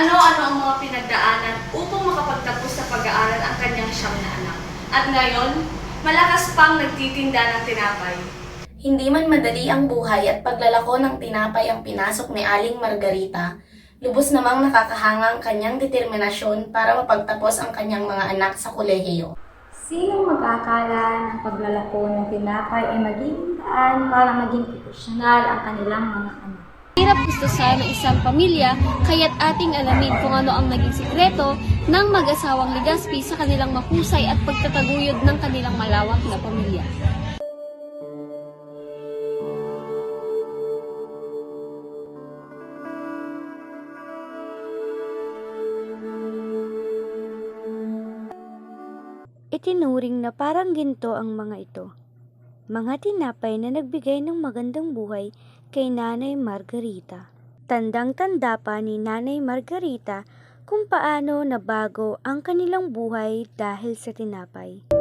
ano-ano ang mga pinagdaanan upang makapagtapos sa pag-aaral ang kanyang siyam na anak. At ngayon, malakas pang nagtitinda ng tinapay. Hindi man madali ang buhay at paglalako ng tinapay ang pinasok ni Aling Margarita, lubos namang nakakahanga ang kanyang determinasyon para mapagtapos ang kanyang mga anak sa kolehiyo. Sinong mag-akala ng paglalako ng tinapay ay magiging daan para maging profesional ang kanilang mga anak? Hirap gustusan ng isang pamilya, kaya't ating alamin kung ano ang naging sikreto ng mag-asawang Ligaspi sa kanilang mahusay at pagtataguyod ng kanilang malawak na pamilya. Itinuring na parang ginto ang mga ito. Mga tinapay na nagbigay ng magandang buhay kay Nanay Margarita. Tandang-tanda pa ni Nanay Margarita kung paano nabago ang kanilang buhay dahil sa tinapay.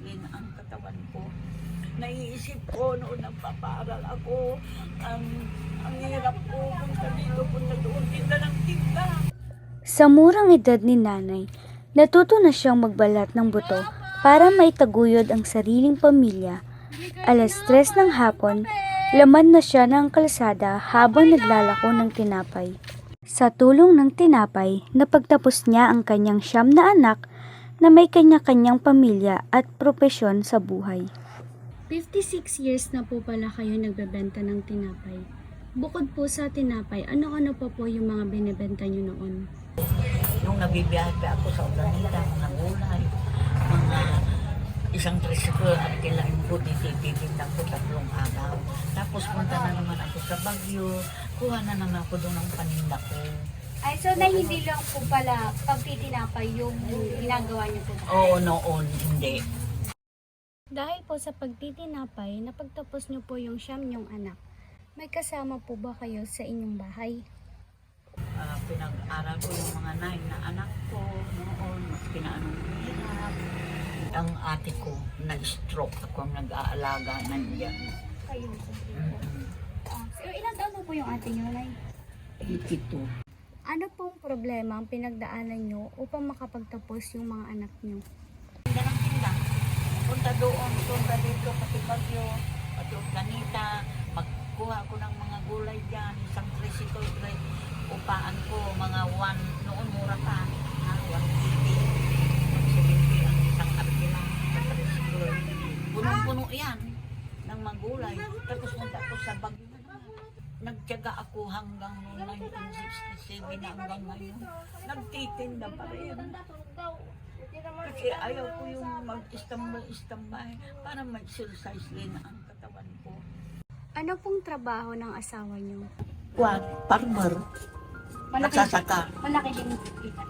Din ang katawan ko. Naiisip ko noon nagpapaaral ako, ang, ang hirap ko, punta dito, punta doon, tinda ng tinda. Sa murang edad ni nanay, natuto na siyang magbalat ng buto para maitaguyod ang sariling pamilya. Alas tres ng hapon, laman na siya ng kalsada habang naglalako ng tinapay. Sa tulong ng tinapay, napagtapos niya ang kanyang siyam na anak na may kanya-kanyang pamilya at propesyon sa buhay. 56 years na po pala kayo nagbebenta ng tinapay. Bukod po sa tinapay, ano-ano pa po yung mga binibenta nyo noon? Nung nabibiyahe pa ako sa Uganita, mga gulay, mga isang tricycle at kailangan ko tititinda ko tatlong araw. Tapos punta na naman ako sa Baguio, kuha na naman ako doon ng paninda ko. Ay, so na hindi lang po pala pagtitinapay yung ginagawa niyo po. Oo, noon, hindi. Dahil po sa pagtitinapay, napagtapos nyo po yung siyam nyong anak. May kasama po ba kayo sa inyong bahay? Ah, pinag-aral ko yung mga nine na anak ko noon, maski na anong hirap. Ang ate ko, na-stroke ako ang nag-aalaga nandiyan. Kayo po. Mm-mm. Ah, so, ilang taon na po yung ate niyo, Nay? 82. Ano pong problema ang pinagdaanan nyo upang makapagtapos yung mga anak nyo? Tinda ng tinda. Punta doon, punta dito, pati Bagyo, pati Ganita. Magkuha ko ng mga gulay dyan, isang tricycle tray. Upaan ko, mga one, noon mura pa, ha, 150. 170 ang isang. Punong-puno yan ng mga gulay. Tapos punta ko sa Bagyo. Nagtyaga ako hanggang noong 1967 na hanggang ngayon. Nagtitinda pa rin. Kasi ayaw ko yung mag-istambay-istambay para mag-exercise din ang katawan ko. Ano pong trabaho ng asawa nyo? What? Farmer. Malaki, Nagsasaka. malaki din kita.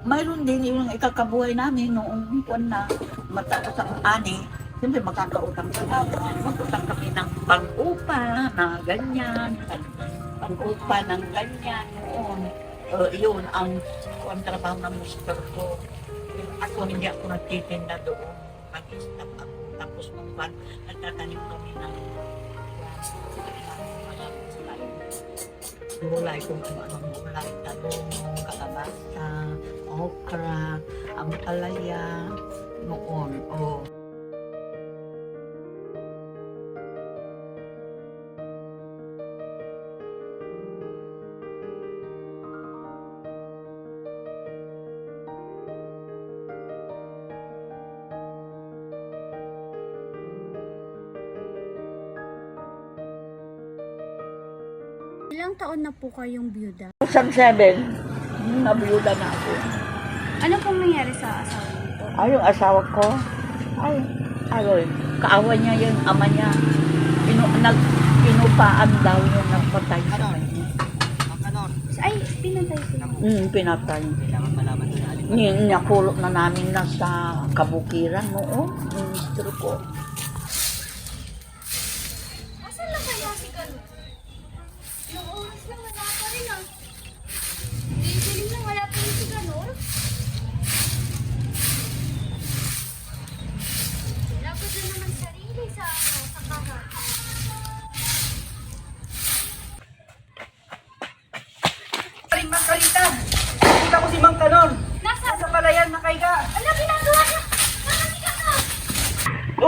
Mayroon din yung ikakabuhay namin noong buwan na matapos ang ani. Siyempre makakautang kami. Magutang kami ng pang-upa na ganyan. pang- Pang-upa ng ganyan noon. Uh, yun ang ang trabaho ng mister ko. Ako hindi ako nagtitinda doon. Mag-stop ako. Tapos nung buwan, nagtatanim kami ng gulay kung ano-anong gulay, talong, kalabasa, okra, ang palaya, noon, o. Ilang taon na po kayong byuda? 2007, nabiyuda na ako. Ano pong nangyari sa asawa nito? Ay, yung asawa ko, ay, ay, kaawa niya yung ama niya. Pinu, nag, pinupaan daw yung nagpatay sa kanya. Mm, pinatay. Kailangan malaman na natin. Ni, nakulot na namin na sa kabukiran noon. Yung mister ko.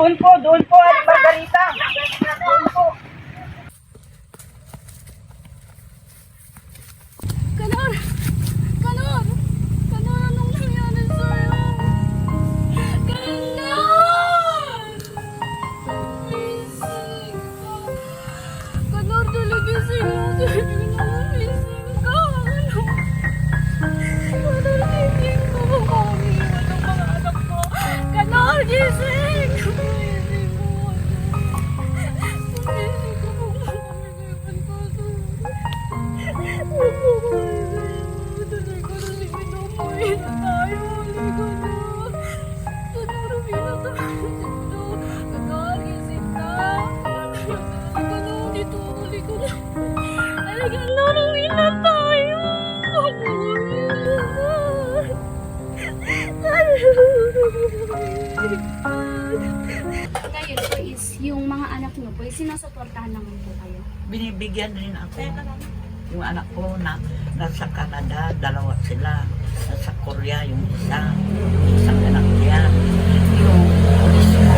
Doon po, doon po, Ate Margarita! Yung mga anak niyo po, is sinusuportahan naman po kayo. Binibigyan rin ako. Yung anak ko na nasa Canada, dalawa sila. Nasa Korea yung isa. Yung isang anak niya. Yung pulis ko,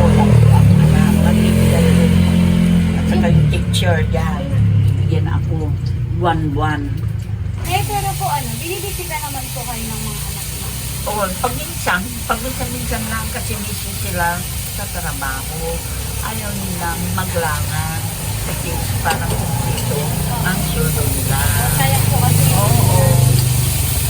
ang anak, nagbibigay rin. At saka yung teacher dyan, bigyan ako buwan-buwan. Eh, pero po ano, binibisita naman po kayo ng mga anak niyo. Oo, pag minsan, pag minsan-minsan lang kasi busy sila sa trabaho. Ayaw nilang maglangan kasi parang dito ang sulo nila. Kaya po kasi, Oo.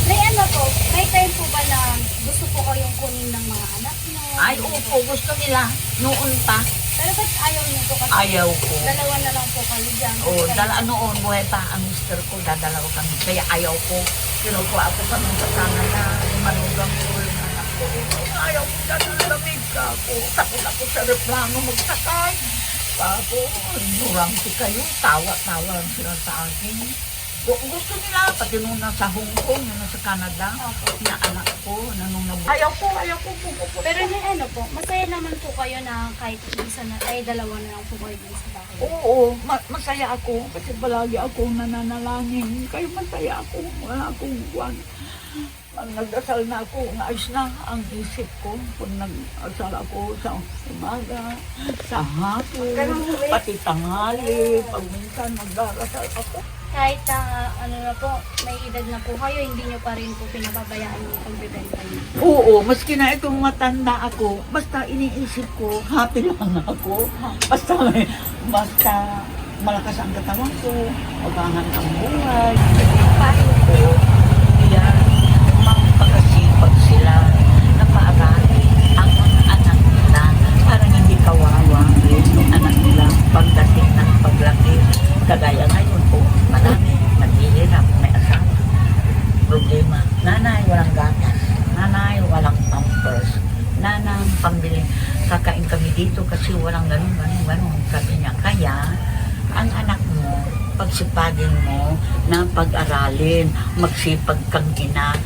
may ano po, may time po ba na gusto po kayong kunin ng mga anak niyo? Ay, opo, gusto nila. Noon pa, Pero ba't ayaw niyo po kasi? ayaw ko. Dalawa na lang po kayo dyan. Oo, Kayo- dala, noon, buhay pa ang mister ko, dadalaw kami. Kaya ayaw ko. Kinukuha ako pa nung sa Canada. Manugang ko yung anak ko. Ayaw ko dadalamig ka ako. Takot ako sa replano magsakay. Ako, ignorante kayo. Tawa-tawa lang sila sa akin. Gu- Gusto nila, pati nung nasa Hong Kong, yung nasa Canada, na anak ko, na nung nab- Ayaw ko, ayaw ko, pupupunta. Pero yung ano po, masaya naman po kayo na kahit isa na, ay dalawa na lang po kayo sa bahay. Oo, ma- masaya ako kasi palagi ako nananalangin. Kayo masaya ako, wala akong buwan. Ang nagdasal na ako, ayos na ang isip ko. Pag nag-asal ako sa umaga, sa hapon, pati tanghali, pag minsan nagdarasal ako. Kahit na ano na po, may edad na po kayo, hindi nyo pa rin po pinababayaan yung pagbibenta niyo. Oo, maski na itong matanda ako, basta iniisip ko, happy lang ako. Basta, basta malakas ang katawan ko, mabangan ang buhay. Paano ko, yan, magpakasipag sila na paaralin ang mga anak nila para hindi kawawa yung anak nila pagdating ng paglaki. Kagaya ngayon po, marami, naghihirap, may asawa problema. Nanay, walang gatas. Nanay, walang pampers. Nanay, pambili. Kakain kami dito kasi walang ganun, ganun, ganun. Sabi niya, kaya, ang anak mo, pagsipagin mo na pag-aralin, magsipag kang ina.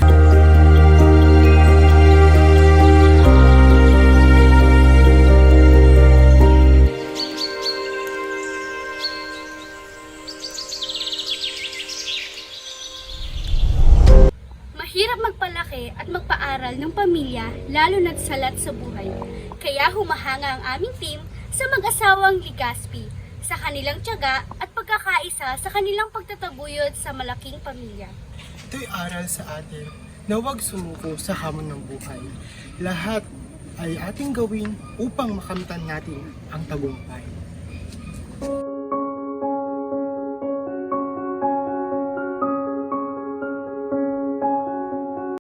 Magpalaki at magpaaral ng pamilya, lalo na't salat sa buhay. Kaya humahanga ang aming team sa mag-asawang Ligaspi sa kanilang tiyaga at pagkakaisa sa kanilang pagtataguyod sa malaking pamilya. Ito'y aral sa atin na huwag sumuko sa hamon ng buhay. Lahat ay ating gawin upang makamtan natin ang tagumpay.